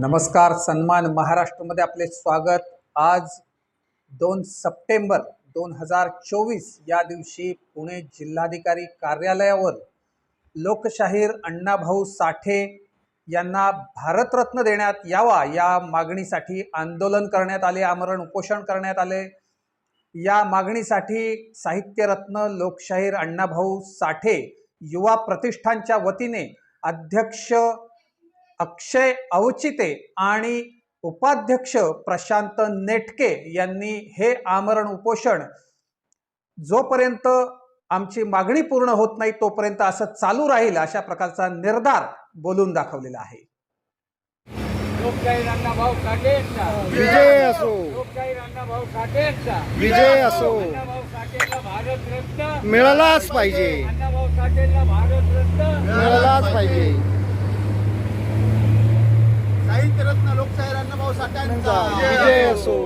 नमस्कार सन्मान महाराष्ट्रमध्ये आपले स्वागत. आज दोन सप्टेंबर दोन हजार चोवीस या दिवशी पुणे जिल्हाधिकारी कार्यालयावर लोकशाहीर अण्णाभाऊ साठे यांना भारतरत्न देण्यात यावा या मागणीसाठी आंदोलन करण्यात आले आमरण उपोषण करण्यात आले. या मागणीसाठी साहित्यरत्न लोकशाहीर अण्णाभाऊ साठे युवा प्रतिष्ठानच्या वतीने अध्यक्ष अक्षय अवचिते आणि उपाध्यक्ष प्रशांत नेटके यांनी हे आमरण उपोषण जोपर्यंत आमची मागणी पूर्ण होत नाही तोपर्यंत असं चालू राहील अशा प्रकारचा निर्धार बोलून दाखवलेला आहे. लोकशाहीर अण्णाभाऊ साठेंचा विजय असो. लोकशाहीर अण्णाभाऊ साठेंचा विजय असो. अण्णाभाऊ साठेंना भारतरत्न मिळालाच पाहिजे. अण्णाभाऊ मिळालाच पाहिजे. भारतरत्न लोकशाहीर अण्णाभाऊ साठ्यांचा. विजय असो.